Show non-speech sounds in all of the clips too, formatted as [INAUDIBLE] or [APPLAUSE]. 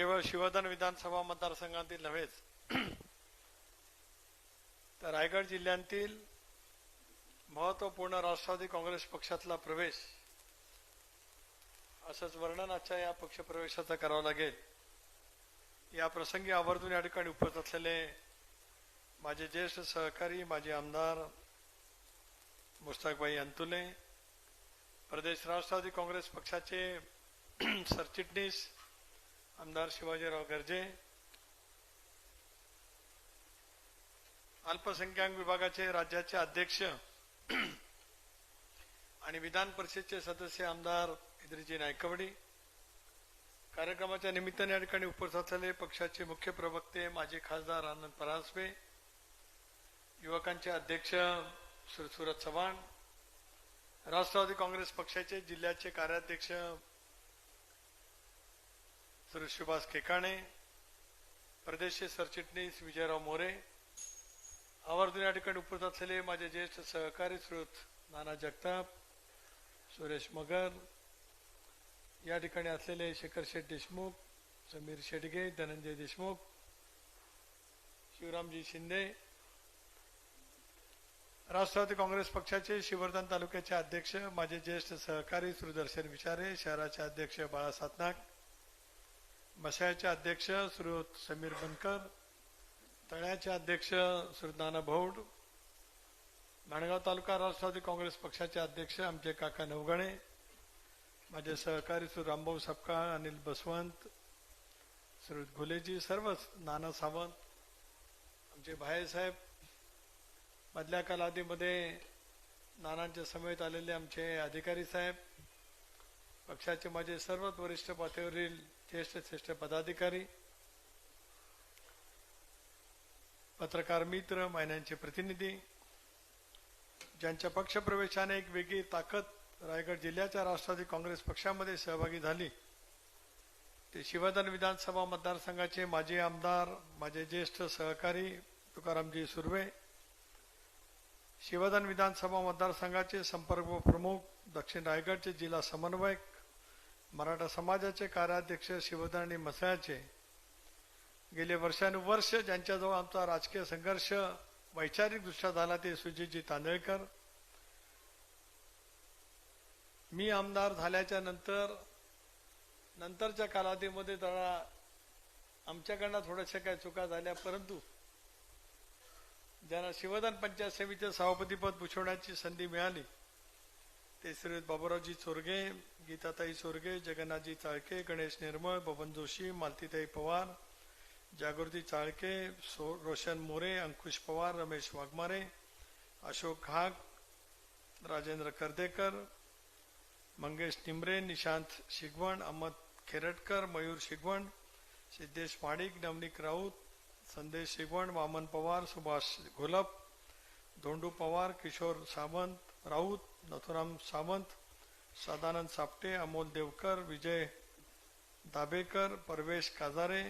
केवळ शिवधन विधानसभा मतदारसंघातील नव्हेच तर रायगड जिल्ह्यातील महत्त्वपूर्ण राष्ट्रवादी काँग्रेस पक्षातला प्रवेश असंच वर्णन आजच्या या पक्षप्रवेशाचं करावं लागेल. या प्रसंगी आवर्जून या ठिकाणी उपस्थित असलेले माझे ज्येष्ठ सहकारी माजी आमदार मुस्ताकबाई अंतुले प्रदेश राष्ट्रवादी काँग्रेस पक्षाचे [CLEARS THROAT] सरचिटणीस आमदार शिवाजीराव गर्जे अल्पसंख्याक विभागाचे राज्याचे अध्यक्ष [CLEARS THROAT] आणि विधान परिषदचे सदस्य आमदार इद्रिजी नायकवडी. कार्यक्रमाच्या निमित्ताने या ठिकाणी उपस्थित असलेले पक्षाचे मुख्य प्रवक्ते माजी खासदार आनंद परांजपे युवकांचे अध्यक्ष सुरत सुरज चव्हाण राष्ट्रवादी काँग्रेस पक्षाचे जिल्ह्याचे कार्याध्यक्ष श्री सुभाष केकाणे प्रदेश सरचिटणीस विजयराव मोरे आवर्जून या ठिकाणी उपस्थित असलेले माझे ज्येष्ठ सहकारी श्रोत नाना जगताप सुरेश मगर या ठिकाणी असलेले शेखर शेठ देशमुख समीर शेडगे धनंजय देशमुख शिवरामजी शिंदे राष्ट्रवादी काँग्रेस पक्षाचे शिवर्धन तालुक्याचे अध्यक्ष माझे ज्येष्ठ सहकारी सुदर्शन विचारे शहराचे अध्यक्ष बाळा सातनाक बसायचे अध्यक्ष श्री समीर बनकर तळ्याचे अध्यक्ष श्री नाना भौड माणगाव तालुका राष्ट्रवादी काँग्रेस पक्षाचे अध्यक्ष आमचे काका नवगणे माझे सहकारी श्री रामभाऊ सपकाळ अनिल बसवंत श्री घुलेजी सर्वच नाना सावंत आमचे भाईसाहेब मधल्या कालावधीमध्ये नानांच्या समेत आलेले आमचे अधिकारी साहेब पक्षाचे माझे सर्वच वरिष्ठ पातळीवरील ज्येष्ठ श्रेष्ठ पदाधिकारी पत्रकार मित्र महिन्यांचे प्रतिनिधी ज्यांच्या पक्षप्रवेशाने एक वेगळी ताकद रायगड जिल्ह्याच्या राष्ट्रवादी काँग्रेस पक्षामध्ये सहभागी झाली. ते शिवधन विधानसभा मतदारसंघाचे माजी आमदार माझे ज्येष्ठ सहकारी तुकारामजी सुर्वे शिवधन विधानसभा मतदारसंघाचे संपर्क प्रमुख दक्षिण रायगडचे जिल्हा समन्वयक मराठा समाजाचे कार्याध्यक्ष शिवदानी आणि मसायाचे. गेले वर्षानुवर्ष ज्यांच्याजवळ आमचा राजकीय संघर्ष वैचारिकदृष्ट्या झाला ते सुजितजी तांदळकर. मी आमदार झाल्याच्यानंतर नंतरच्या कालावधीमध्ये जरा आमच्याकडनं थोड्याशा काही चुका झाल्या परंतु ज्यांना शिवदान पंचायत समितीचं सभापतीपद भूषवण्याची संधी मिळाली. ते श्री चोरगे गीताताई चोरगे जगन्नाथजी चाळके गणेश निर्मळ बबन जोशी मालतीताई पवार जागृती चाळके सो रोशन मोरे अंकुश पवार रमेश वाघमारे अशोक घाग राजेंद्र कर्देकर मंगेश निमरे निशांत शिगवण अहमद खेरटकर मयूर शिगवण सिद्धेश माडिक नवनीक राऊत संदेश शिगवण वामन पवार सुभाष घोलप धोंडू पवार किशोर सावंत राऊत नथुराम सावंत सदानंद सापटे अमोल देवकर विजय दाभेकर परवेश काजारे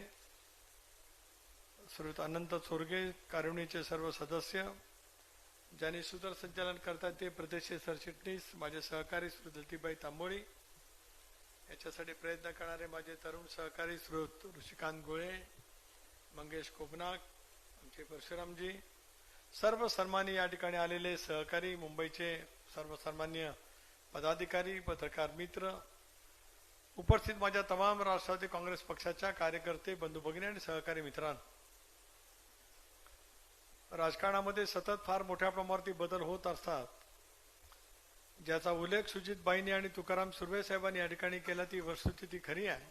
श्रीयुत अनंत चोरगे कारिणीचे सर्व सदस्य ज्यांनी सूत्रसंचालन करतात ते प्रदेश सरचिटणीस माझे सहकारी श्री दलतीबाई तांबोळी याच्यासाठी प्रयत्न करणारे माझे तरुण सहकारी श्रोत ऋषिकांत गोळे मंगेश कोबनाक आमचे परशुरामजी सर्व सन्मानी या ठिकाणी आलेले सहकारी मुंबईचे सर्व सन्मान्य पदाधिकारी पत्रकार मित्र उपस्थित माझ्या तमाम राष्ट्रवादी काँग्रेस पक्षाच्या कार्यकर्ते बंधू भगिनी आणि सहकारी मित्रांनो. राजकारणामध्ये सतत फार मोठ्या प्रमाणावरती बदल होत असतात. ज्याचा उल्लेख सुजितबाईंनी आणि तुकाराम सुर्वे साहेबांनी या ठिकाणी केला ती वस्तुस्थिती खरी आहे.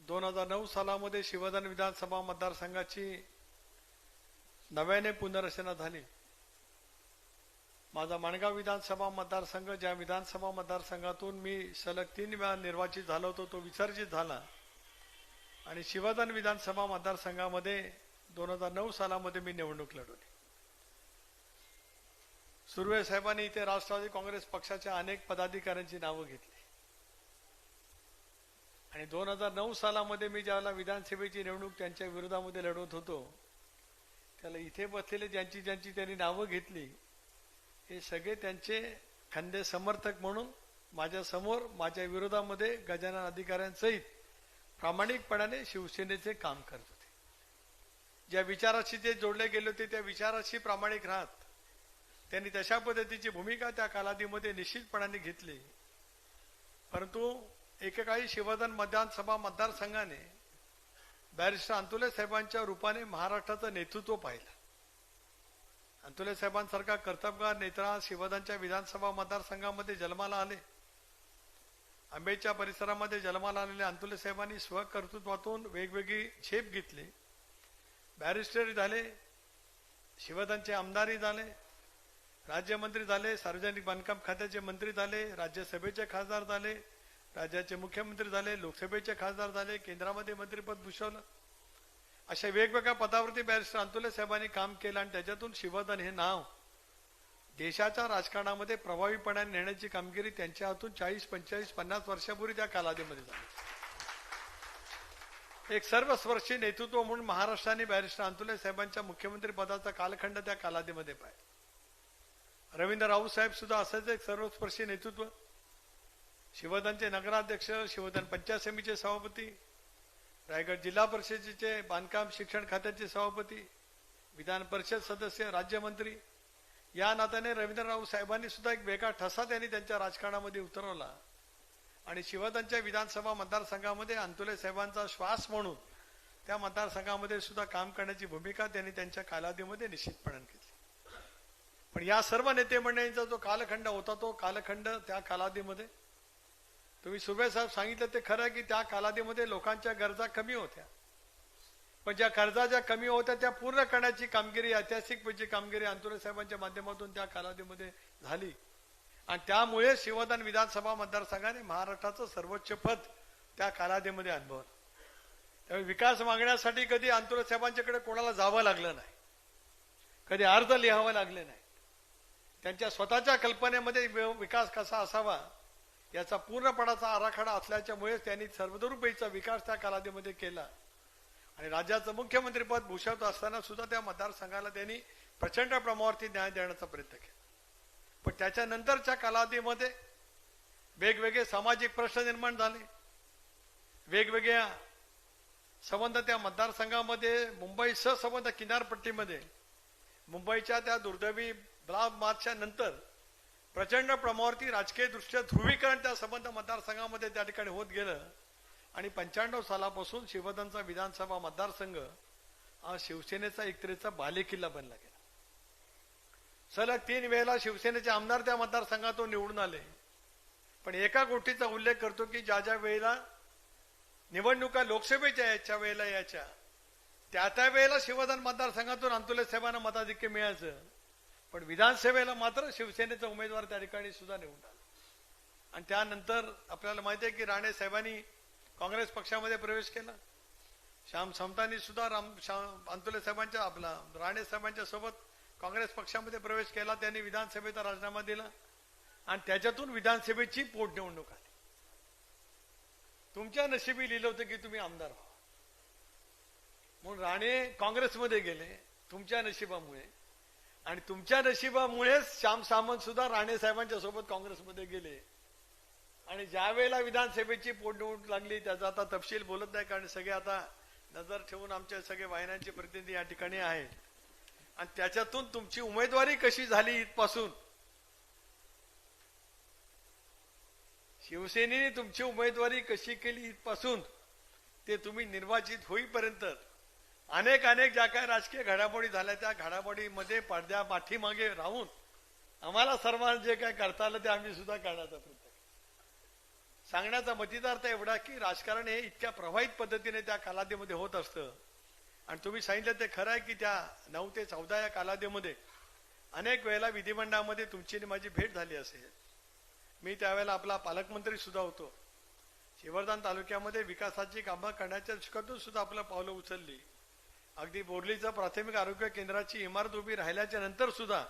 दोन हजार नऊ सालामध्ये शिवधन विधानसभा मतदारसंघाची नव्याने पुनर्रचना झाली. माझा माणगाव विधानसभा मतदारसंघ ज्या विधानसभा मतदारसंघातून मी सलग तीन वेळा निर्वाचित झालो होतो तो विसर्जित झाला. आणि शिवधन विधानसभा मतदारसंघामध्ये दोन हजार नऊ सालामध्ये मी निवडणूक लढवली. सुर्वे साहेबांनी इथे राष्ट्रवादी काँग्रेस पक्षाच्या अनेक पदाधिकाऱ्यांची नावं घेतली. आणि दोन हजार नऊ सालामध्ये मी ज्यावेळेला विधानसभेची निवडणूक त्यांच्या विरोधामध्ये लढवत होतो त्याला इथे बसलेले ज्यांची ज्यांची त्यांनी नावं घेतली हे सगळे त्यांचे खंदे समर्थक म्हणून माझ्यासमोर माझ्या विरोधामध्ये गजानन अधिकाऱ्यांसहित प्रामाणिकपणाने शिवसेनेचे काम करत होते. ज्या विचाराशी ते जोडले गेले होते त्या विचाराशी प्रामाणिक राहत. त्यांनी तशा पद्धतीची भूमिका त्या कालावधीमध्ये निश्चितपणाने घेतली. परंतु एकेकाळी शिवधन मतदानसभा मतदारसंघाने बॅरिस्टर अंतुले साहेबांच्या रूपाने महाराष्ट्राचं नेतृत्व पाहिलं. अंतुले साहेबांसारखा कर्तबगार नेत्रा शिवदांच्या विधानसभा मतदारसंघामध्ये जन्माला आले. आंबेच्या परिसरामध्ये जन्माला आलेल्या अंतुले साहेबांनी स्वकर्तृत्वातून वेगवेगळी झेप घेतली. बॅरिस्टर झाले शिवदांचे आमदारही झाले राज्यमंत्री झाले सार्वजनिक बांधकाम खात्याचे मंत्री झाले राज्यसभेचे खासदार झाले राज्याचे मुख्यमंत्री झाले लोकसभेचे खासदार झाले केंद्रामध्ये मंत्रीपद भूषवलं. अशा वेगवेगळ्या पदावरती बॅरिस्टर अंतुले साहेबांनी काम केलं आणि त्याच्यातून शिवधन हे नाव देशाच्या राजकारणामध्ये प्रभावीपणाने नेण्याची कामगिरी त्यांच्या हातून चाळीस पंचेचाळीस पन्नास वर्षापूर्वी त्या कालावधीमध्ये झाली. एक सर्वस्पर्शी नेतृत्व म्हणून महाराष्ट्राने बॅरिस्टर अंतुले साहेबांच्या मुख्यमंत्री पदाचा कालखंड त्या कालावधीमध्ये पाहिला. रवींद्र राऊत साहेब सुद्धा असंच एक सर्वस्पर्शी नेतृत्व शिवधनचे नगराध्यक्ष शिवधन पंचायत समितीचे सभापती रायगड जिल्हा परिषदेचे बांधकाम शिक्षण खात्याचे सभापती विधान परिषद सदस्य राज्यमंत्री. या नात्याने रवींद्रराव साहेबांनी सुद्धा एक वेगळा ठसा त्यांनी त्यांच्या राजकारणामध्ये उतरवला. आणि शिवधनच्या विधानसभा मतदारसंघामध्ये अंतुले साहेबांचा श्वास म्हणून त्या मतदारसंघामध्ये सुद्धा काम करण्याची भूमिका त्यांनी त्यांच्या कालावधीमध्ये निश्चितपणे घेतली. पण या सर्व नेते मंडळींचा जो कालखंड होता तो कालखंड त्या कालावधीमध्ये तुम्ही सुबे साहेब सांगितलं ते खरं की त्या कालावधीमध्ये लोकांच्या गरजा कमी होत्या. पण ज्या गरजा ज्या कमी होत्या त्या पूर्ण करण्याची कामगिरी ऐतिहासिक कामगिरी अंतुरे साहेबांच्या माध्यमातून त्या कालावधीमध्ये झाली. आणि त्यामुळे शिवदान विधानसभा मतदारसंघाने महाराष्ट्राचं सर्वोच्च पद त्या कालावधीमध्ये अनुभवलं. त्यामुळे विकास मागण्यासाठी कधी अंतुरे साहेबांच्याकडे कोणाला जावं लागलं नाही. कधी अर्ज लिहावं लागले नाही. त्यांच्या स्वतःच्या कल्पनेमध्ये विकास कसा असावा याचा पूर्णपणाचा आराखडा असल्याच्यामुळेच त्यांनी सर्वतोरुपीचा विकास त्या कालावधीमध्ये केला. आणि राज्याचं मुख्यमंत्रीपद भूषवत असताना सुद्धा त्या मतदारसंघाला त्यांनी प्रचंड प्रमाणावरती न्याय देण्याचा प्रयत्न केला. पण त्याच्यानंतरच्या कालावधीमध्ये वेगवेगळे सामाजिक प्रश्न निर्माण झाले. वेगवेगळ्या संबंध त्या मतदारसंघामध्ये मुंबई संबंध किनारपट्टीमध्ये मुंबईच्या त्या दुर्दैवी ब्लाव मार्चच्या नंतर प्रचंड प्रमावरती राजकीय दृष्ट्या ध्रुवीकरण त्या संबंध मतदारसंघामध्ये त्या ठिकाणी होत गेलं. आणि पंच्याण्णव सालापासून शिवधनचा विधानसभा मतदारसंघ हा शिवसेनेचा एकत्रेचा बालेकिल्ला बनला गेला. सलग तीन वेळेला शिवसेनेचे आमदार त्या मतदारसंघातून निवडून आले. पण एका गोष्टीचा उल्लेख करतो की ज्या ज्या वेळेला निवडणुका लोकसभेच्या याच्या वेळेला याच्या त्या त्या वेळेला शिवधन मतदारसंघातून अंतुले साहेबांना मताधिक्य मिळायचं. पण विधानसभेला मात्र शिवसेनेचा उमेदवार त्या ठिकाणी सुद्धा निवडून आला. आणि त्यानंतर आपल्याला माहिती आहे की राणे साहेबांनी काँग्रेस पक्षामध्ये प्रवेश केला. श्याम समतांनी सुद्धा राम श्याम अंतुले साहेबांच्या आपला राणे साहेबांच्या सोबत काँग्रेस पक्षामध्ये प्रवेश केला. त्यांनी विधानसभेचा राजीनामा दिला. आणि त्याच्यातून विधानसभेची पोटनिवडणूक आली. तुमच्या नशिबी लिहिलं होतं की तुम्ही आमदार व्हा. म्हणून राणे काँग्रेसमध्ये गेले. तुमच्या नशिबामुळे आणि तुमच्या नशिबामुळेच श्याम सामंत सुद्धा राणे साहेबांच्या सोबत काँग्रेसमध्ये गेले. आणि ज्या वेळेला विधानसभेची पोटनिवडणूक लागली त्याचा आता तपशील बोलत नाही कारण सगळे आता नजर ठेवून आमचे सगळे वाहिन्यांचे प्रतिनिधी या ठिकाणी आहेत. आणि त्याच्यातून तुमची उमेदवारी कशी झाली इथपासून? शिवसेनेने तुमची उमेदवारी कशी केली इथपासून ते तुम्ही निर्वाचित होईपर्यंत अनेक अनेक ज्या काय राजकीय घडामोडी झाल्या त्या घडामोडीमध्ये पडद्या पाठीमागे राहून आम्हाला सर्वांना जे काय करता आलं ते आम्ही सुद्धा करण्याचा प्रयत्न सांगण्याचा मतिदार्थ एवढा की राजकारण हे इतक्या प्रभावित पद्धतीने त्या कालावधीमध्ये होत असतं. आणि तुम्ही सांगितलं ते खरं आहे की त्या नऊ ते चौदा या कालावधीमध्ये अनेक वेळेला विधिमंडळामध्ये तुमची आणि माझी भेट झाली असेल. मी त्यावेळेला आपला पालकमंत्री सुद्धा होतो. शिवर्धन तालुक्यामध्ये विकासाची कामं करण्याच्या दृष्टीतून सुद्धा आपलं पावलं उचलली. अगदी बोर्लीचं प्राथमिक आरोग्य केंद्राची इमारत उभी राहिल्याच्या नंतर सुद्धा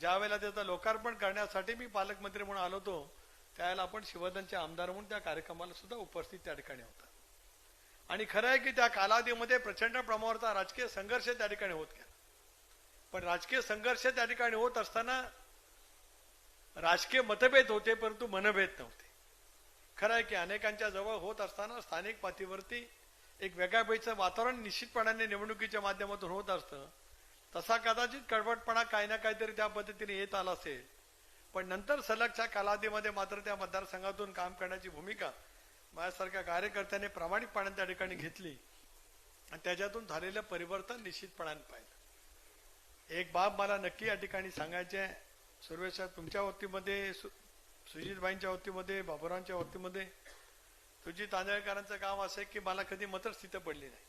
ज्या वेळेला त्याचं लोकार्पण करण्यासाठी मी पालकमंत्री म्हणून आलो होतो त्यावेळेला आपण शिवधनचे आमदार म्हणून त्या कार्यक्रमाला सुद्धा उपस्थित त्या ठिकाणी होता. आणि खरं आहे की त्या कालावधीमध्ये प्रचंड प्रमाणावरचा राजकीय संघर्ष त्या ठिकाणी होत गेला. पण राजकीय संघर्ष त्या ठिकाणी होत असताना राजकीय मतभेद होते परंतु मनभेद नव्हते. खरं आहे की अनेकांच्या जवळ होत असताना स्थानिक पातळीवरती एक वेगळ्या पैचं वातावरण निश्चितपणाने निवडणुकीच्या माध्यमातून होत असतं. तसा कदाचित कडवटपणा काही ना काहीतरी त्या पद्धतीने येत आला असेल. पण नंतर सलगच्या कालावधीमध्ये मात्र त्या मतदारसंघातून काम करण्याची भूमिका माझ्यासारख्या कार्यकर्त्याने प्रामाणिकपणे त्या ठिकाणी घेतली. आणि त्याच्यातून झालेलं परिवर्तन निश्चितपणाने पाहिलं. एक बाब मला नक्की या ठिकाणी सांगायचे आहे. सुरवेश तुमच्या वतीमध्ये सु सुजितबाईंच्या वतीमध्ये बाबुरावांच्या वतीमध्ये तुझी तांदळकरांचं काम असं आहे की मला कधी मतच तिथं पडली नाही.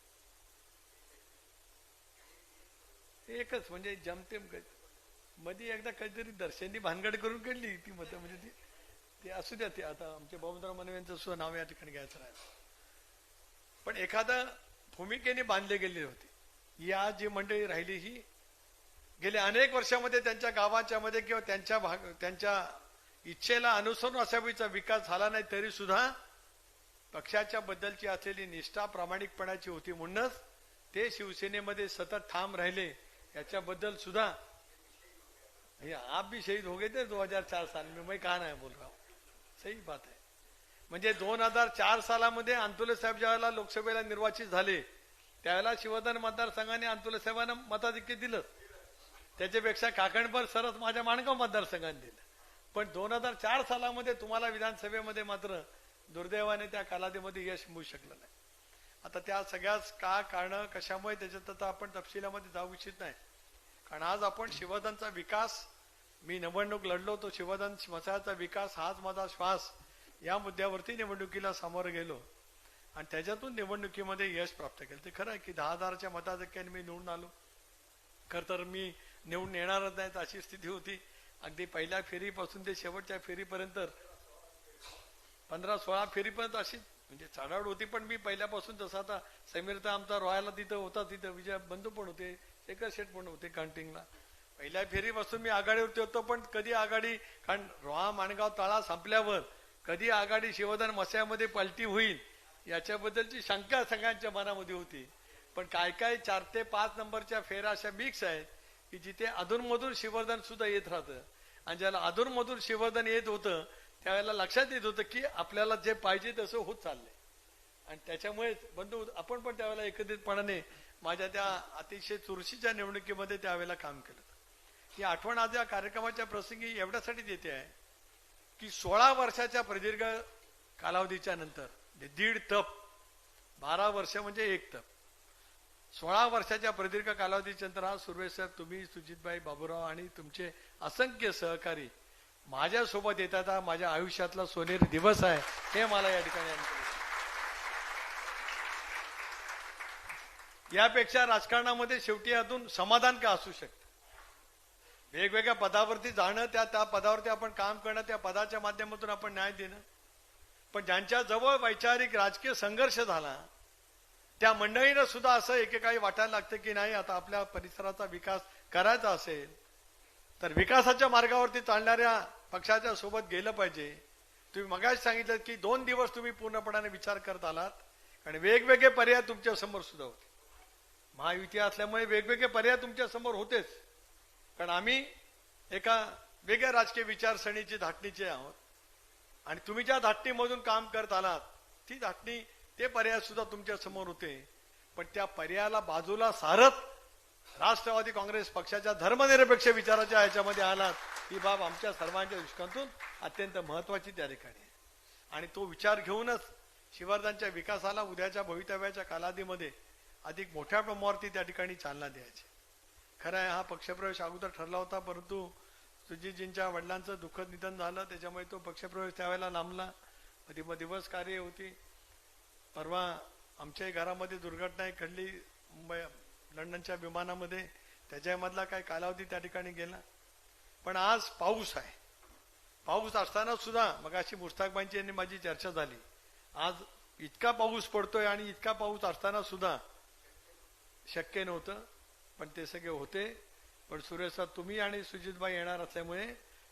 एकच म्हणजे जमतेममध्ये एकदा काहीतरी दर्शनी भानगड करून काढली ती मत म्हणजे ती ते असू द्या ते. आता आमच्या बाबुराव मनवे यांचं सुद्धा नाव या ठिकाणी घ्यायचं राहिलं. पण एखादा भूमिकेने बांधले गेले होते. या जी मंडळी राहिली ही गेल्या अनेक वर्षामध्ये त्यांच्या गावाच्या मध्ये किंवा त्यांच्या भाग त्यांच्या इच्छेला अनुसरून असावीचा विकास झाला नाही तरी सुद्धा पक्षाच्या बद्दलची असलेली निष्ठा प्रामाणिकपणाची होती म्हणूनच ते शिवसेनेमध्ये सतत ठाम राहिले. याच्याबद्दल सुद्धा आप भी शहीद हो गए थे 2004 साल में. मैं कहा नाही बोल रहा सही बात आहे म्हणजे दोन हजार चार सालामध्ये अंतुले साहेब ज्यावेळेला लोकसभेला निर्वाचित झाले त्यावेळेला शिवधन मतदारसंघाने अंतुले साहेबांना मताधिक्य दिलं. त्याच्यापेक्षा काकणभर सरस माझ्या माणगाव मतदारसंघाने दिलं. पण दोन हजार चार सालामध्ये तुम्हाला विधानसभेमध्ये मात्र दुर्दैवाने त्या कालावधीमध्ये यश मिळू शकलं नाही. आता त्या सगळ्याच का कारण कशामुळे त्याच्यात आता आपण तपशिलामध्ये जाऊ इच्छित नाही. कारण आज आपण शिवधनचा विकास मी निवडणूक लढलो तो शिवधन मसाळाचा विकास हाच माझा श्वास या मुद्द्यावरती निवडणुकीला सामोरं गेलो. आणि त्याच्यातून निवडणुकीमध्ये यश प्राप्त केलं. ते खरं आहे की दहा हजाराच्या मताधिक्याने मी निवडून आलो. खर तर मी निवडून येणारच नाही अशी स्थिती होती. अगदी पहिल्या फेरीपासून ते शेवटच्या फेरीपर्यंत पंधरा सोळा फेरी पण अशी. म्हणजे चढावड होती पण मी पहिल्यापासून जसं आता समीरचा आमचा रॉयला तिथं होता तिथं विजय बंधू पण होते शेखर शेठ पण होते कांटिंगला पहिल्या फेरीपासून मी आघाडीवरती होतो पण कधी आघाडी कारण रोहा माणगाव तळा संपल्यावर कधी आघाडी शिवधन मस्यामध्ये पलटी होईल याच्याबद्दलची शंका सगळ्यांच्या मनामध्ये होती. पण काय काय चार ते पाच नंबरच्या फेऱ्या अशा मिक्स आहेत की जिथे अधूनमधून शिवर्धन सुद्धा येत राहतं. आणि ज्याला अधूनमधून शिवर्धन येत होतं त्यावेळेला लक्षात येत होतं की आपल्याला जे पाहिजे तसं होत चाललंय. आणि त्याच्यामुळेच बंधू आपण पण त्यावेळेला एकत्रितपणाने माझ्या त्या अतिशय चुरशीच्या निवडणुकीमध्ये त्यावेळेला काम केलं. ही आठवण आज या कार्यक्रमाच्या प्रसंगी एवढ्यासाठी देते आहे की सोळा वर्षाच्या प्रदीर्घ कालावधीच्या नंतर म्हणजे दीड तप बारा वर्ष म्हणजे एक तप सोळा वर्षाच्या प्रदीर्घ कालावधीच्या नंतर हा सुरवेश साहेब तुम्ही सुजितबाई बाबूराव आणि तुमचे असंख्य सहकारी माझ्यासोबत येतात माझ्या आयुष्यातला सोनेरी दिवस आहे हे मला या ठिकाणी यापेक्षा राजकारणामध्ये शेवटी अजून समाधान का असू शकतं? वेगवेगळ्या पदावरती जाणं त्या त्या पदावरती आपण काम करणं त्या पदाच्या माध्यमातून आपण न्याय देणं. पण ज्यांच्या जवळ वैचारिक राजकीय संघर्ष झाला त्या मंडळीनं सुद्धा असं एकेकाळी वाटायला लागतं की नाही आता आपल्या परिसराचा विकास करायचा असेल तर विकासाच्या मार्गावरती चालणाऱ्या पक्षाच्या सोबत गेलं पाहिजे. तुम्ही मगाच सांगितलं की दोन दिवस तुम्ही पूर्णपणाने विचार करत आलात आणि वेगवेगळे पर्याय तुमच्यासमोर सुद्धा होते. महायुती असल्यामुळे वेगवेगळे पर्याय तुमच्यासमोर होतेच. कारण आम्ही एका वेगळ्या राजकीय विचारसरणीची धाटणीचे आहोत. आणि तुम्ही ज्या धाटणीमधून काम करत आलात ती धाटणी ते पर्याय सुद्धा तुमच्यासमोर होते. पण त्या पर्यायाला बाजूला सारत राष्ट्रवादी काँग्रेस पक्षाच्या धर्मनिरपेक्ष विचाराच्या ह्याच्यामध्ये आलात ही बाब आमच्या सर्वांच्या दृष्टिकोनातून अत्यंत महत्वाची त्या ठिकाणी आहे. आणि तो विचार घेऊनच शिवारदांच्या विकासाला उद्याच्या भवितव्याच्या कालावधीमध्ये अधिक मोठ्या प्रमाणावरती त्या ठिकाणी चालना द्यायची. खरं आहे हा पक्षप्रवेश अगोदर ठरला होता परंतु सुजितजींच्या वडिलांचं दुःखद निधन झालं त्याच्यामुळे तो पक्षप्रवेश त्यावेळेला लांबला. मध्ये मग दिवस कार्य होती. परवा आमच्याही घरामध्ये दुर्घटना एक घडली. मुंबई लंडनच्या विमानामध्ये त्याच्यामधला काही कालावधी त्या ठिकाणी गेला? पण आज पाऊस आहे. पाऊस असताना सुद्धा मग अशी मुस्ताकबाईंची यांनी माझी चर्चा झाली. आज इतका पाऊस पडतोय आणि इतका पाऊस असताना सुद्धा शक्य नव्हतं पण ते सगळे होते. पण सुरेश सर, तुम्ही आणि सुजितबाई येणार असल्यामुळे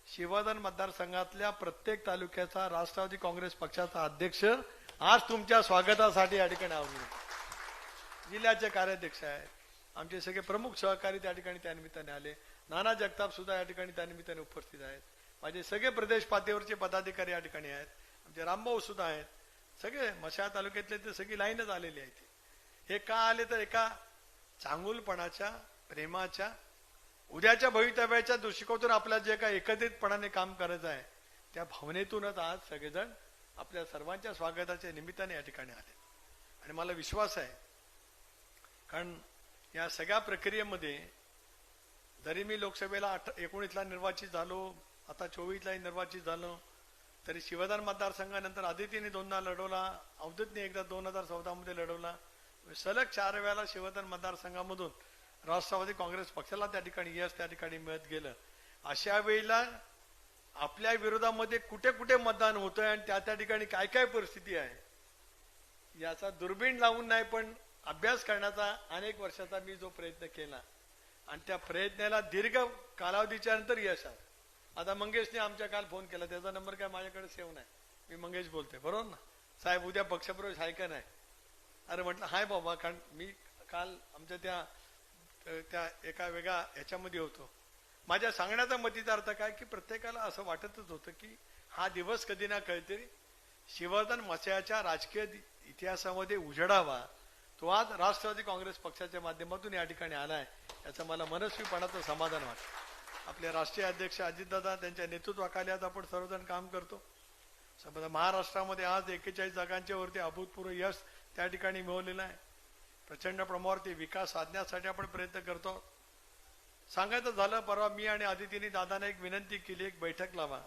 शिवादन मतदारसंघातल्या प्रत्येक तालुक्याचा राष्ट्रवादी काँग्रेस पक्षाचा अध्यक्ष आज तुमच्या स्वागतासाठी या ठिकाणी आवडले जिल्ह्याचे कार्याध्यक्ष आहेत. आमचे सगळे प्रमुख सहकारी त्या ठिकाणी त्यानिमित्ताने आले. नाना जगताप सुद्धा या ठिकाणी त्यानिमित्ताने उपस्थित आहेत. माझे सगळे प्रदेश पातळीवरचे पदाधिकारी या ठिकाणी आहेत. आमचे रामभाऊ सुद्धा आहेत. सगळे मशा तालुक्यातले ते सगळी लाईनच आलेली आहे हे का आले तर एका चांगुलपणाच्या प्रेमाच्या उद्याच्या भवितव्याच्या दृष्टिकोनातून आपल्याला जे काय एकत्रितपणाने काम करायचं आहे त्या भावनेतूनच आज सगळेजण आपल्या सर्वांच्या स्वागताच्या निमित्ताने या ठिकाणी आले. आणि मला विश्वास आहे कारण या सगळ्या प्रक्रियेमध्ये जरी मी लोकसभेला अठ एकोणीसला निर्वाचित झालो आता चोवीसलाही निर्वाचित झालो तरी शिवदान मतदारसंघानंतर आदितीने दोनदा लढवला अवधूतने एकदा दोन हजार चौदामध्ये लढवला. सलग चार वेळेला शिवदान मतदारसंघामधून राष्ट्रवादी काँग्रेस पक्षाला त्या ठिकाणी यश त्या ठिकाणी मिळत गेलं. अशा वेळेला आपल्या विरोधामध्ये कुठे कुठे मतदान होतंय आणि त्या त्या ठिकाणी काय काय परिस्थिती आहे याचा दुर्बीण लावून नाही पण अभ्यास करण्याचा अनेक वर्षाचा मी जो प्रयत्न केला. आणि त्या प्रयत्नाला दीर्घ कालावधीच्या नंतर यश आलं. आता मंगेशने आमच्या काल फोन केला त्याचा नंबर काय माझ्याकडे सेव्ह नाही. मी मंगेश बोलते बरोबर ना? साहेब उद्या पक्षप्रवेश आहे का नाही? अरे म्हटलं हाय बाबा कारण मी काल आमच्या त्या त्या एका वेगळ्या ह्याच्यामध्ये होतो. माझ्या सांगण्याचा मतीचा अर्थ काय की प्रत्येकाला असं वाटतच होतं की हा दिवस कधी ना कधीतरी शिवर्धन मसयाच्या राजकीय इतिहासामध्ये उजडावा. तो आज राष्ट्रवादी काँग्रेस पक्षाच्या माध्यमातून या ठिकाणी आलाय. याचं मला मनस्वीपणाचं समाधान वाटतं. आपले राष्ट्रीय अध्यक्ष अजितदादा त्यांच्या नेतृत्वाखाली आज आपण सर्वजण काम करतो. समजा महाराष्ट्रामध्ये आज एकेचाळीस जागांच्या वरती अभूतपूर्व यश त्या ठिकाणी मिळवलेलं आहे. प्रचंड प्रमाणावरती विकास साधण्यासाठी आपण प्रयत्न करतो. सांगायचं झालं परवा मी आणि आदितीने दादाने एक विनंती केली एक बैठक लावा.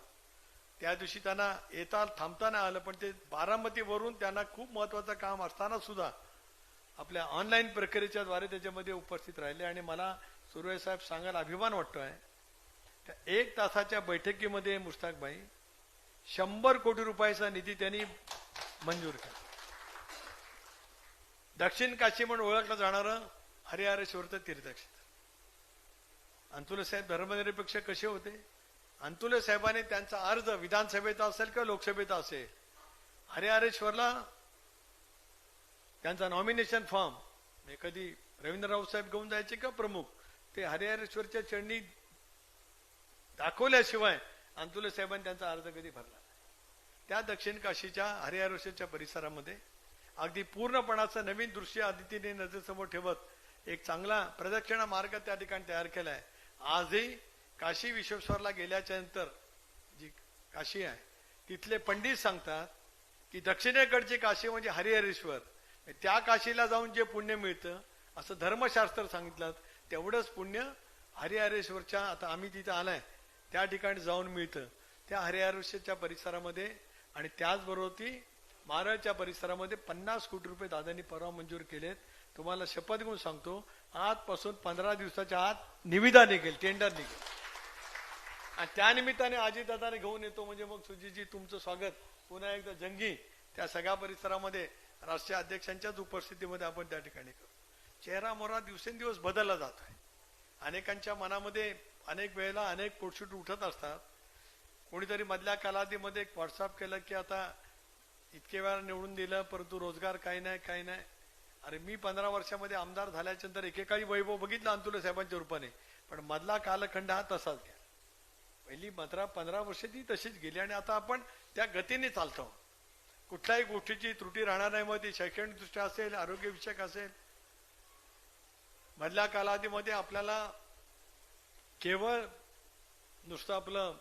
त्या दिवशी त्यांना येता थांबताना आलं पण ते बारामतीवरून त्यांना खूप महत्वाचं काम असताना सुद्धा आपल्या ऑनलाईन प्रक्रियेच्या द्वारे त्याच्यामध्ये उपस्थित राहिले आणि मला सुरवे साहेब सांगायला अभिमान वाटतोय. त्या एक तासाच्या बैठकीमध्ये मुस्ताकबाई शंभर कोटी रुपयाचा निधी त्यांनी मंजूर केला. दक्षिण काशी म्हणून ओळखलं जाणारं हरिहरेश्वरचं तीर्थक्षेत्र. अंतुले साहेब धर्मनिरपेक्ष कसे होते? अंतुले साहेबांनी त्यांचा अर्ज विधानसभेचा असेल किंवा लोकसभेचा असेल हरिहरेश्वरला त्यांचा नॉमिनेशन फॉर्म कधी रवींद्र राऊत साहेब घेऊन जायचे का प्रमुख? ते हरिहरेश्वरच्या चरणी दाखवल्याशिवाय अंतुले साहेबांनी त्यांचा अर्ज कधी भरला त्या दक्षिण काशीच्या हरिहरेश्वरच्या परिसरामध्ये अगदी पूर्णपणाचं नवीन दृश्य आदितीने नजरेसमोर ठेवत एक चांगला प्रदक्षिणा मार्ग त्या ठिकाणी तयार केलाय. आजही काशी विश्वेश्वरला गेल्याच्यानंतर जी काशी आहे तिथले पंडित सांगतात की दक्षिणेकडची काशी म्हणजे हरिहरेश्वर. त्या काशीला जाऊन जे पुण्य मिळतं असं धर्मशास्त्र सांगितलं तेवढंच पुण्य हरिहरेश्वरच्या आता आम्ही तिथं आलाय त्या ठिकाणी जाऊन मिळतं. त्या हरिहरेश्वरच्या परिसरामध्ये आणि त्याचबरोबर ती मारळच्या परिसरामध्ये पन्नास कोटी रुपये दादांनी परवा मंजूर केलेत. तुम्हाला शपथ घेऊन सांगतो आजपासून पंधरा दिवसाच्या आत निविदा निघेल टेंडर निघेल. आणि त्या निमित्ताने अजितदादाने घेऊन येतो म्हणजे मग सुजीजी तुमचं स्वागत. पुन्हा एकदा जंगी त्या सगळ्या परिसरामध्ये राष्ट्रीय अध्यक्षांच्याच उपस्थितीमध्ये आपण त्या ठिकाणी करू चेहरा मोहरा दिवसेंदिवस बदलला जात आहे. अनेकांच्या मनामध्ये अनेक वेळेला अनेक पोटशूट उठत असतात. कोणीतरी मधल्या कालावधीमध्ये एक व्हॉट्सअप केलं की आता इतके वेळा निवडून दिलं परंतु रोजगार काही नाही काही नाही. अरे मी पंधरा वर्षामध्ये आमदार झाल्याच्यानंतर एकेकाळी वैभव बघितलं अंतुले साहेबांच्या रूपाने. पण मधला कालखंड हा तसाच गेला. पहिली पंधरा पंधरा वर्ष ती तशीच गेली आणि आता आपण त्या गतीने चालतो. कुठल्याही गोष्टीची त्रुटी राहणार नाही. मग ती शैक्षणिक दृष्ट्या असेल आरोग्यविषयक असेल मधल्या कालावधीमध्ये आपल्याला केवळ नुसतं आपलं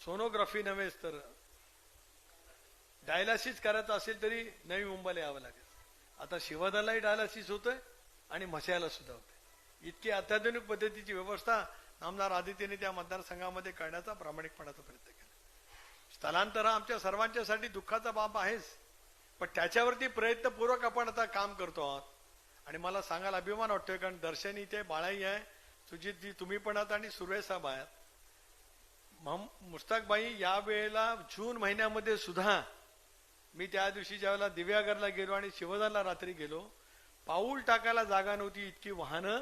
सोनोग्राफी नव्हेच तर डायलासिस करायचं असेल तरी नवी मुंबईला यावं लागेल. आता शिवादालाही डायलासिस होतंय आणि म्हशाला सुद्धा होतंय. इतकी अत्याधुनिक पद्धतीची व्यवस्था आमदार आदित्यने त्या मतदारसंघामध्ये करण्याचा प्रामाणिकपणाचा प्रयत्न केला. स्थलांतर हा आमच्या सर्वांच्यासाठी दुःखाचा बाब आहेच. पण त्याच्यावरती प्रयत्नपूर्वक आपण आता काम करतो आहोत. आणि मला सांगायला अभिमान वाटतोय कारण दर्शनी इथे बाळाई आहे सुजितजी तुम्ही पण आहात आणि सुरेश साहेब आहात. मुस्ताकबाई या वेळेला जून महिन्यामध्ये सुद्धा मी त्या दिवशी ज्यावेळेला दिव्यागरला गेलो आणि शिवदाला रात्री गेलो पाऊल टाकायला जागा नव्हती इतकी वाहनं.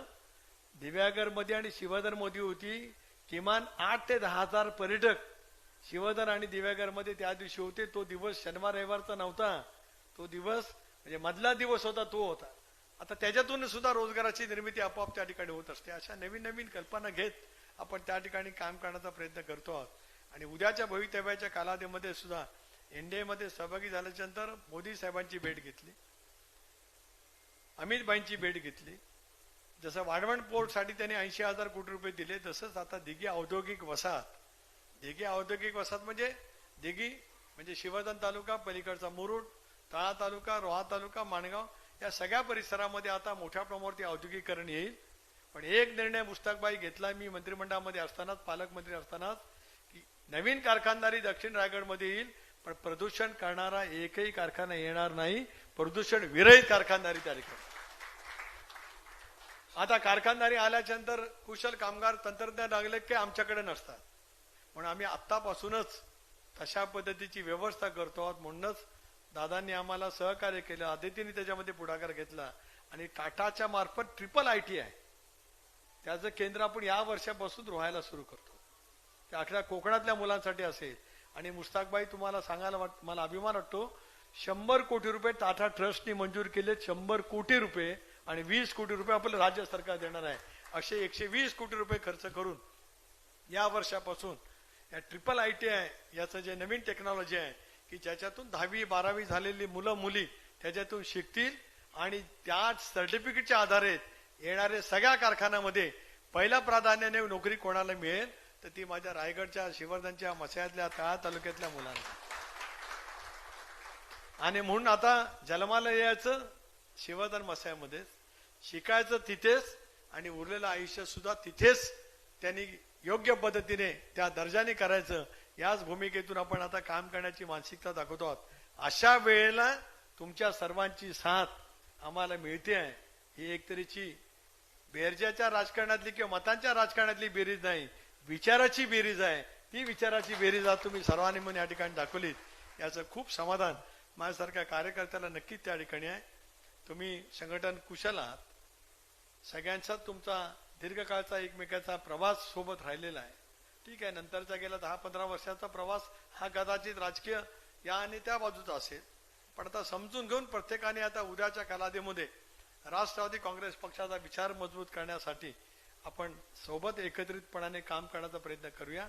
दिव्यागरमध्ये आणि शिवदरमध्ये होती किमान आठ ते दहा हजार पर्यटक शिवधर आणि दिव्यागरमध्ये त्या दिवशी होते. तो दिवस शनिवार रविवारचा नव्हता. तो दिवस म्हणजे मधला दिवस होता तो होता. आता त्याच्यातून सुद्धा रोजगाराची निर्मिती आपोआप त्या ठिकाणी होत असते. अशा नवीन नवीन कल्पना घेत आपण त्या ठिकाणी काम करण्याचा प्रयत्न करतो आहोत. आणि उद्याच्या भवितव्याच्या कालावधीमध्ये सुद्धा एनडीएमध्ये सहभागी झाल्याच्यानंतर मोदी साहेबांची भेट घेतली. अमितबाईंची भेट घेतली. जसं वाढवण पोर्टसाठी त्यांनी ऐंशी हजार कोटी रुपये दिले तसंच आता दिघी औद्योगिक वसाहत दिघी औद्योगिक वसाहत म्हणजे दिघी म्हणजे शिवधन तालुका पलीकडचा मुरुड तळा तालुका रोहा तालुका माणगाव या सगळ्या परिसरामध्ये आता मोठ्या प्रमाणावरती औद्योगिकरण येईल. पण एक निर्णय मुस्ताकबाई घेतला मी मंत्रिमंडळामध्ये असतानाच पालकमंत्री असतानाच की नवीन कारखानदारी दक्षिण रायगडमध्ये येईल पण प्रदूषण करणारा एकही कारखाना येणार नाही. प्रदूषण विरहित कारखानदारी तारीख आता कारखानदारी आल्याच्यानंतर कुशल कामगार तंत्रज्ञान लागले की आमच्याकडे नसतात. म्हणून आम्ही आत्तापासूनच तशा पद्धतीची व्यवस्था करतो आहोत म्हणूनच दादांनी आम्हाला सहकार्य केलं आदितीने त्याच्यामध्ये पुढाकार घेतला आणि टाटाच्या मार्फत ट्रिपल आय टी आहे. त्याचं केंद्र आपण या वर्षापासून रोहायला सुरू करतो. ते अख्या कोकणातल्या मुलांसाठी असेल. आणि मुस्ताकबाई तुम्हाला सांगायला वाट मला अभिमान वाटतो शंभर कोटी रुपये टाटा ट्रस्टनी मंजूर केले शंभर कोटी रुपये आणि वीस कोटी रुपये आपलं राज्य सरकार देणार आहे. असे एकशे वीस कोटी रुपये खर्च करून या वर्षापासून या ट्रिपल आय टी आय याचं जे नवीन टेक्नॉलॉजी आहे की ज्याच्यातून दहावी बारावी झालेली मुलं मुली त्याच्यातून शिकतील आणि त्या सर्टिफिकेटच्या आधारे येणारे सगळ्या कारखान्यामध्ये पहिल्या प्राधान्याने नोकरी कोणाला मिळेल तर ती माझ्या रायगडच्या शिवर्धनच्या मसयातल्या तळा तालुक्यातल्या मुलांना. आणि म्हणून आता जन्माला यायचं शिवर्धन मसायामध्ये शिकायचं तिथेच आणि उरलेलं आयुष्य सुद्धा तिथेच त्यांनी योग्य पद्धतीने त्या दर्जाने करायचं याच भूमिकेतून आपण आता काम करण्याची मानसिकता दाखवतो आहोत. अशा वेळेला तुमच्या सर्वांची साथ आम्हाला मिळते आहे. ही एकतरीची बेरज्याच्या राजकारणातली किंवा मतांच्या राजकारणातली बेरीज नाही विचाराची बेरीज आहे. ती विचाराची बेरीज आज तुम्ही सर्वांनी म्हणून या ठिकाणी दाखवलीत. याचं खूप समाधान माझ्यासारख्या कार्यकर्त्याला नक्कीच त्या ठिकाणी आहे. तुम्ही संघटन कुशल आहात. सगळ्यांचा तुमचा दीर्घकाळचा एकमेकाचा प्रवास सोबत राहिलेला आहे. ठीक आहे नंतरचा गेला दहा पंधरा वर्षाचा प्रवास हा कदाचित राजकीय या आणि त्या बाजूचा असेल. पण आता समजून घेऊन प्रत्येकाने आता उद्याच्या कालावधीमध्ये राष्ट्रवादी काँग्रेस पक्षाचा विचार मजबूत करण्यासाठी आपण सोबत एकत्रितपणाने काम करण्याचा प्रयत्न करूया.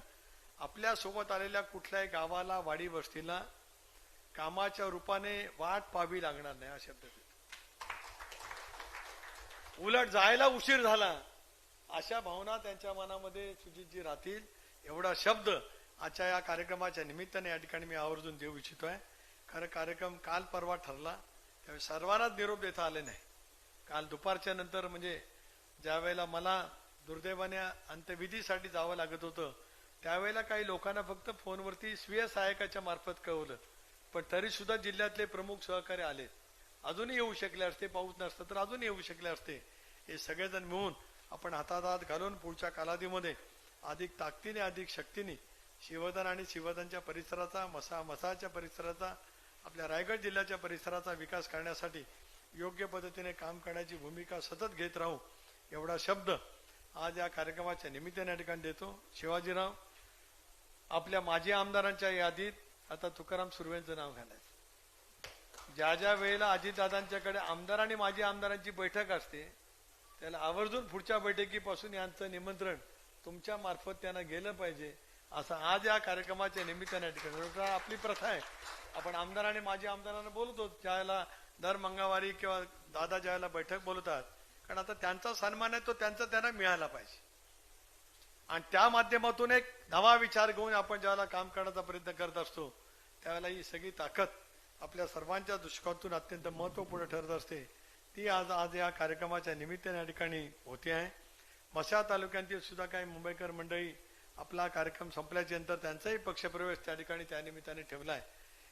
आपल्यासोबत आलेल्या कुठल्याही गावाला वाडी वस्तीला कामाच्या रूपाने वाट पाहावी लागणार नाही हा शब्द उलट जायला उशीर झाला. अशा भावना त्यांच्या मनामध्ये सुजितजी राहतील. एवढा शब्द आजच्या या कार्यक्रमाच्या निमित्ताने या ठिकाणी मी आवर्जून देऊ इच्छितो आहे खरं कार्यक्रम काल परवा ठरला. त्यावेळी सर्वांनाच निरोप देता आले नाही. काल दुपारच्या नंतर म्हणजे ज्या वेळेला मला दुर्दैवाने अंत्यविधीसाठी जावं लागत होतं त्यावेळेला काही लोकांना फक्त फोनवरती स्वीय सहायकाच्या मार्फत कळवलं. पण तरी सुद्धा जिल्ह्यातले प्रमुख सहकारी आले अजूनही येऊ शकले असते पाऊस नसता तर अजून येऊ शकले असते. हे सगळेजण मिळून आपण हातात हात घालून पुढच्या कालावधीमध्ये अधिक ताकदीने अधिक शक्तीने शिवधन आणि शिवधनच्या परिसराचा मसा मसाच्या परिसराचा आपल्या रायगड जिल्ह्याच्या परिसराचा विकास करण्यासाठी योग्य पद्धतीने काम करण्याची भूमिका सतत घेत राहू एवढा शब्द आज या कार्यक्रमाच्या निमित्ताने या ठिकाणी देतो. शिवाजीराव आपल्या माजी आमदारांच्या यादीत आता तुकाराम सुर्वेंचं नाव घालायचं. ज्या ज्या वेळेला अजितदादांच्याकडे आमदार आणि माजी आमदारांची बैठक असते त्याला आवर्जून पुढच्या बैठकीपासून यांचं निमंत्रण तुमच्या मार्फत त्यांना गेलं पाहिजे. असं आज या कार्यक्रमाच्या निमित्ताने ठिकाणी. आपली प्रथा आहे. आपण आमदार आणि माजी आमदारांना बोलतो ज्यावेळेला दर मंगळवारी किंवा दादा ज्याला बैठक बोलतात कारण आता त्यांचा सन्मान आहे तो त्यांचा त्यांना मिळाला पाहिजे. आणि त्या माध्यमातून एक नवा विचार घेऊन आपण ज्यावेळेला काम करण्याचा प्रयत्न करत असतो त्यावेळेला ही सगळी ताकद आपल्या सर्वांच्या दृष्टिकोनातून अत्यंत महत्त्वपूर्ण ठरत असते. ती आज आज या कार्यक्रमाच्या निमित्ताने या ठिकाणी होते आहे. मशा तालुक्यातील सुद्धा काही मुंबईकर मंडळी आपला कार्यक्रम संपल्याच्या नंतर त्यांचाही पक्षप्रवेश त्या ठिकाणी त्या निमित्ताने ठेवला आहे.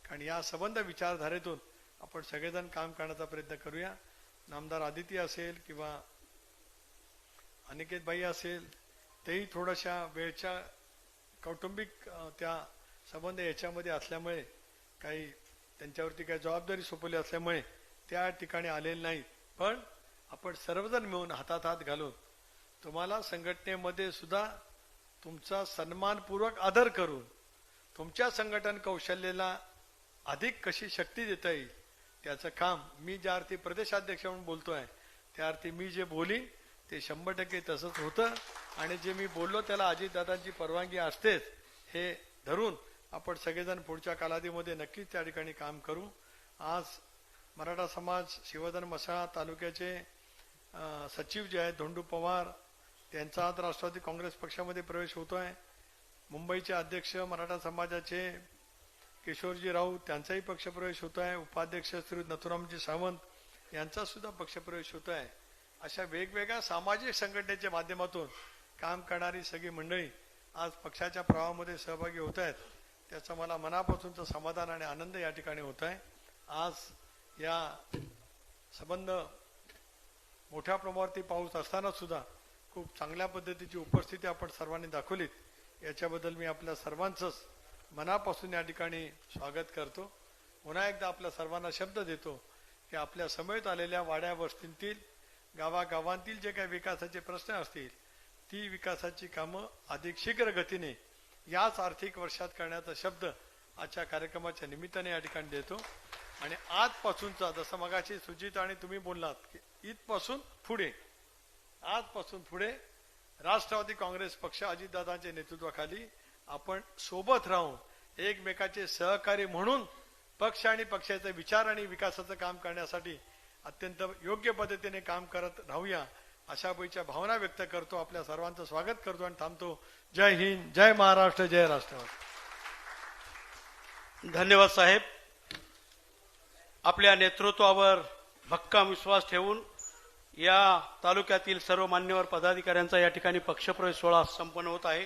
कारण या संबंध विचारधारेतून आपण सगळेजण काम करण्याचा प्रयत्न करूया. नामदार आदिती असेल किंवा अनिकेत भाई असेल तेही थोड्याशा वेळच्या कौटुंबिक त्या संबंध याच्यामध्ये असल्यामुळे काही त्यांच्यावरती काही जबाबदारी सोपवली असल्यामुळे त्या ठिकाणी आलेले नाहीत. पण आपण सर्वजण मिळून हातात हात घालून तुम्हाला संघटनेमध्ये सुद्धा तुमचा सन्मानपूर्वक आदर करून तुमच्या संघटन कौशल्याला अधिक कशी शक्ती देता येईल त्याचं काम मी ज्या अर्थी प्रदेशाध्यक्ष म्हणून बोलतो आहे त्या अर्थी मी जे बोलीन ते शंभर टक्के तसंच होतं. आणि जे मी बोललो त्याला अजितदादांची परवानगी असतेच हे धरून आपण सगळेजण पुढच्या कालावधीमध्ये नक्कीच त्या ठिकाणी काम करू. आज मराठा समाज शिवधन मसाळा तालुक्याचे सचिव जे आहेत धोंडू पवार त्यांचा आज राष्ट्रवादी काँग्रेस पक्षामध्ये प्रवेश होतो आहे मुंबईचे अध्यक्ष मराठा समाजाचे किशोरजी राऊत त्यांचाही पक्षप्रवेश होतो आहे उपाध्यक्ष श्री नथुरामजी सावंत यांचा सुद्धा पक्षप्रवेश होतो आहे अशा वेगवेगळ्या सामाजिक संघटनेच्या माध्यमातून काम करणारी सगळी मंडळी आज पक्षाच्या प्रवाहामध्ये सहभागी होत आहेत. त्याचा मला मनापासूनचं समाधान आणि आनंद या ठिकाणी होत आहे आज या संबंध मोठ्या प्रमाणावरती पाऊस असताना सुद्धा खूप चांगल्या पद्धतीची उपस्थिती आपण सर्वांनी दाखवलीत. याच्याबद्दल मी आपल्या सर्वांचंच मनापासून या ठिकाणी स्वागत करतो. पुन्हा एकदा आपल्या सर्वांना शब्द देतो की आपल्या समेत आलेल्या वाड्या वस्तींतील गावागावांतील जे काही विकासाचे प्रश्न असतील ती विकासाची कामं अधिक शीघ्र गतीने याच आर्थिक वर्षात करण्याचा शब्द आजच्या कार्यक्रमाच्या निमित्ताने या ठिकाणी देतो. आणि आजपासूनचा जसं मगाशी सुजित आणि तुम्ही बोललात की इथपासून पुढे आजपासून पुढे राष्ट्रवादी काँग्रेस पक्ष अजितदादांच्या नेतृत्वाखाली आपण सोबत राहून एकमेकाचे सहकारी म्हणून पक्ष आणि पक्षाचा विचार आणि विकासाचं काम करण्यासाठी अत्यंत योग्य पद्धतीने काम करत राहूया अशा पैच्या भावना व्यक्त करतो. आपल्या सर्वांचं स्वागत करतो आणि थांबतो. जय हिंद जय महाराष्ट्र जय राष्ट्रवाद. धन्यवाद साहेब. आपल्या नेतृत्वावर भक्कम विश्वास ठेवून या तालुक्यातील सर्व मान्यवर पदाधिकाऱ्यांचा या ठिकाणी पक्षप्रवेश सोहळा संपन्न होत आहे.